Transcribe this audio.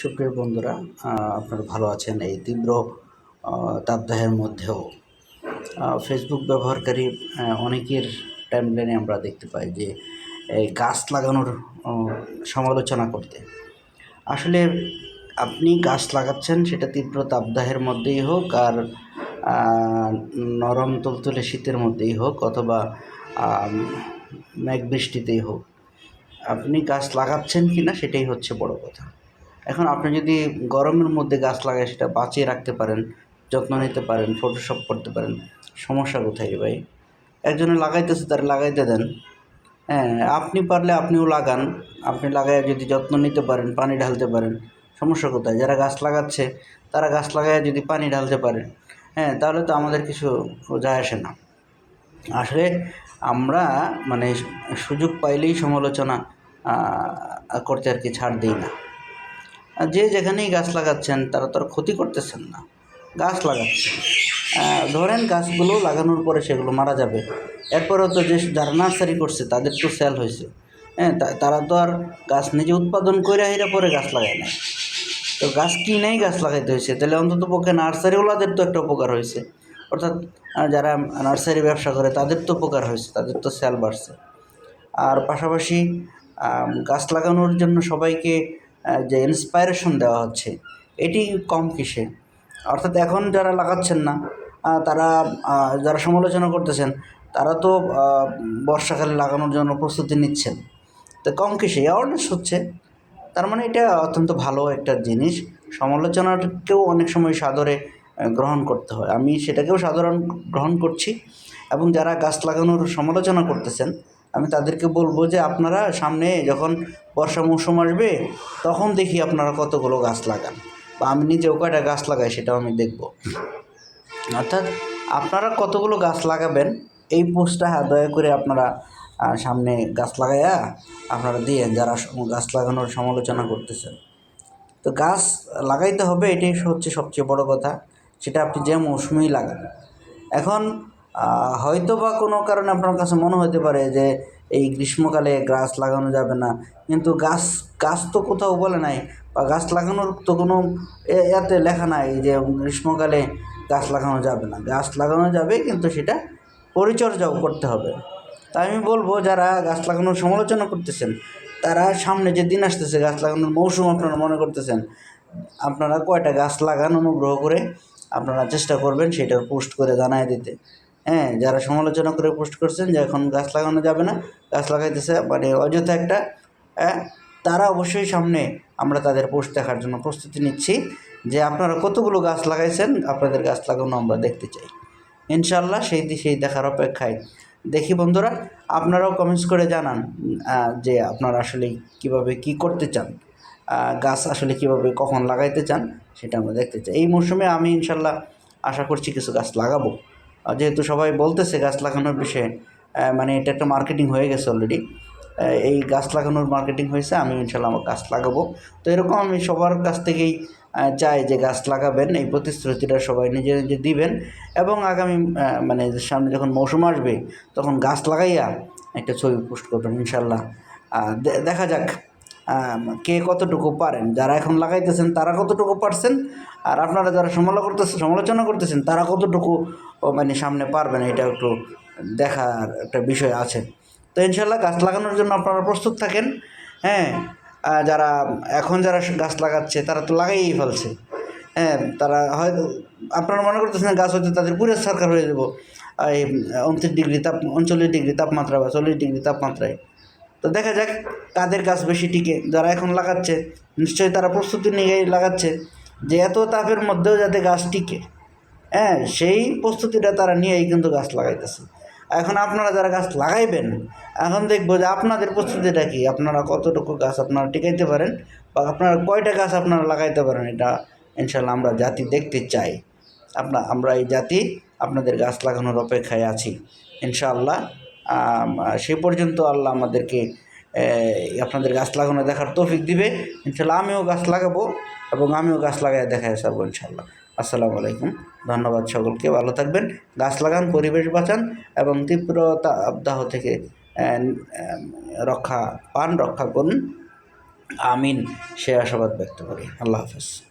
সুপ্রিয় বন্ধুরা আপনারা ভালো আছেন এই তীব্র তাপদাহের মধ্যেও। ফেসবুক ব্যবহারকারী অনেকের টাইমলাইনে আমরা দেখতে পাই যে, এই গাছ লাগানোর সমালোচনা করতে। আসলে আপনি গাছ লাগাচ্ছেন, সেটা তীব্র তাপদাহের মধ্যেই হোক আর নরম তুলতুলে শীতের মধ্যেই হোক অথবা মেঘ বৃষ্টিতেই হোক। আপনি গাছ লাগাচ্ছেন কি না সেটাই হচ্ছে বড় কথা। এখন আপনি যদি গরমের মধ্যে গাছ লাগায় সেটা বাঁচিয়ে রাখতে পারেন, যত্ন নিতে পারেন ফটোশপ করতে পারেন, সমস্যা কোথায় ভাই? একজনে লাগাইতেছে তার লাগাইতে দেন। হ্যাঁ আপনি পারলে আপনিও লাগান। আপনি লাগায় যদি যত্ন নিতে পারেন, পানি ঢালতে পারেন, সমস্যা কোথায়? যারা গাছ লাগাচ্ছে, তারা গাছ লাগায় যদি পানি ঢালতে পারে হ্যাঁ তাহলে তো আমাদের কিছু যায় আসে না। আসলে আমরা মানে সুযোগ পাইলেই সমালোচনা করতে আর কি ছাড় দিই না। যে যেখানেই গাছ লাগাচ্ছেন, তারা তো আর ক্ষতি করতেছেন না। গাছ লাগাচ্ছেন। ধরেন গাছগুলো লাগানোর পরে সেগুলো মারা যাবে। এরপরেও তো যে যারা নার্সারি করছে, তাদের তো সেল হয়েছে। হ্যাঁ তারা তো আর গাছ নিজে উৎপাদন করে হেরা পরে গাছ লাগায় না তো গাছ কিনেই গাছ লাগাইতে হয়েছে। তাহলে অন্তত পক্ষে নার্সারিওয়ালাদের তো একটা উপকার হয়েছে। অর্থাৎ যারা নার্সারি ব্যবসা করে, তাদের তো উপকার হয়েছে, তাদের তো সেল বাড়ছে। আর পাশাপাশি গাছ লাগানোর জন্য সবাইকে যে ইন্সপায়ারেশন দেওয়া হচ্ছে, এটি কম কিসে অর্থাৎ এখন যারা লাগাচ্ছেন না তারা যারা সমালোচনা করতেছেন, তারা তো বর্ষাকালে লাগানোর জন্য প্রস্তুতি নিচ্ছেন। তো কম কিসে অ্যাওয়ারনেস হচ্ছে। তার মানে এটা অত্যন্ত ভালো একটা জিনিস। সমালোচনাকেও অনেক সময় সাদরে গ্রহণ করতে হয়। আমি সেটাকেও সাধারণ গ্রহণ করছি। এবং যারা গাছ লাগানোর সমালোচনা করতেছেন আমি তাদেরকে বলব যে আপনারা সামনে যখন বর্ষা মৌসুম আসবে, তখন দেখি আপনারা কতগুলো গাছ লাগান। বা আমি নিজেও কয়টা গাছ লাগাই সেটাও আমি দেখব। অর্থাৎ আপনারা কতগুলো গাছ লাগাবেন, এই পোস্টটা হ্যাঁ দয়া করে আপনারা সামনে গাছ লাগাইয়া আপনারা দিয়ে যারা গাছ লাগানোর সমালোচনা করতেছেন। তো গাছ লাগাইতে হবে, এটাই হচ্ছে সবচেয়ে বড় কথা। সেটা আপনি যে মৌসুমেই লাগান। এখন হয়তো বা কোনো কারণে আপনার কাছে মনে হতে পারে যে এই গ্রীষ্মকালে গাছ লাগানো যাবে না। কিন্তু গাছ গাছ তো কোথাও বলে নাই বা গাছ লাগানোর তো কোনো এতে লেখা নাই যে গ্রীষ্মকালে গাছ লাগানো যাবে না। গাছ লাগানো যাবে কিন্তু সেটা পরিচর্যাও করতে হবে। তাই আমি বলব, যারা গাছ লাগানোর সমালোচনা করতেছেন, তারা সামনে যে দিন আসতেছে, গাছ লাগানোর মৌসুম আপনারা মনে করতেছেন, আপনারা কয়টা গাছ লাগান অনুগ্রহ করে আপনারা চেষ্টা করবেন সেটা পোস্ট করে জানায় দিতে। হ্যাঁ যারা সমালোচনা করে পোস্ট করছেন যে এখন গাছ লাগানো যাবে না, গাছ লাগাইতেছে মানে অযথা একটা হ্যাঁ তারা অবশ্যই সামনে আমরা তাদের পোস্ট দেখার জন্য প্রস্তুতি নিচ্ছি যে আপনারা কতগুলো গাছ লাগাইছেন, আপনাদের গাছ লাগানো আমরা দেখতে চাই। ইনশাল্লাহ সেই সেই দেখার অপেক্ষায় দেখি বন্ধুরা, আপনারাও কমেন্টস করে জানান যে আপনারা আসলে কীভাবে কি করতে চান গাছ আসলে কীভাবে কখন লাগাইতে চান, সেটা আমরা দেখতে চাই। এই মৌসুমে আমি ইনশাল্লাহ আশা করছি কিছু গাছ লাগাবো। যেহেতু সবাই বলতেছে গাছ লাগানোর বিষয়ে মানে এটা একটা মার্কেটিং হয়ে গেছে অলরেডি এই গাছ লাগানোর মার্কেটিং হয়েছে, আমি ইনশাল্লাহ আমার গাছ লাগাবো। তো এরকম আমি সবার কাছ থেকেই চাই যে গাছ লাগাবেন, এই প্রতিশ্রুতিটা সবাই নিজে নিজে দিবেন এবং আগামী মানে সামনে যখন মৌসুম আসবে, তখন গাছ লাগাইয়া একটা ছবি পোস্ট করবেন ইনশাল্লাহ দেখা যাক। কে কতটুকু পারেন? যারা এখন লাগাইতেছেন, তারা কতটুকু পারছেন? আর আপনারা যারা সমালোচনা করতেছেন সমালোচনা করতেছেন, তারা কতটুকু মানে সামনে পারবেন? এটা একটু দেখার একটা বিষয় আছে। তো ইনশাল্লাহ গাছ লাগানোর জন্য আপনারা প্রস্তুত থাকেন। হ্যাঁ যারা, এখন যারা গাছ লাগাচ্ছে, তারা তো লাগাইই ফেলছে। হ্যাঁ তারা হয়তো আপনারা মনে করতেছেন গাছ হয়তো তাদের পুরো সরকার হয়ে যাব। এই উনত্রিশ ডিগ্রি তাপ, উনচল্লিশ ডিগ্রি তাপমাত্রা বা চল্লিশ ডিগ্রি তাপমাত্রায়। তো দেখা যাক কাদের গাছ বেশি টিকে, যারা এখন লাগাচ্ছে। নিশ্চয়ই তারা প্রস্তুতি নিয়ে লাগাচ্ছে যে এত তাপের মধ্যেও যাতে গাছ টিকে। হ্যাঁ সেই প্রস্তুতিটা তারা নিয়েই কিন্তু গাছ লাগাইতেছে। এখন আপনারা যারা গাছ লাগাইবেন, এখন দেখব যে আপনাদের প্রস্তুতিটা কি? আপনারা কতটুকু গাছ আপনারা টিকাইতে পারেন বা আপনারা কয়টা গাছ আপনারা লাগাইতে পারেন? এটা ইনশাল্লাহ আমরা জাতি দেখতে চাই। আপনা আমরা এই জাতি আপনাদের গাছ লাগানোর অপেক্ষায় আছি। ইনশাআল্লাহ সে পর্যন্ত আল্লাহ আমাদেরকে আপনাদের গাছ লাগানো দেখার তৌফিক দিবে। ইনশাল্লাহ আমিও গাছ লাগাবো এবং আমিও গাছ লাগাই দেখাই যাব ইনশাল্লাহ। আসসালামু আলাইকুম। ধন্যবাদ সকলকে। ভালো থাকবেন। গাছ লাগান, পরিবেশ বাঁচান এবং তীব্রতা, আবদাহ থেকে রক্ষা পান, রক্ষা করুন। আমিন। সে আশাবাদ ব্যক্ত করি। আল্লাহ হাফেজ।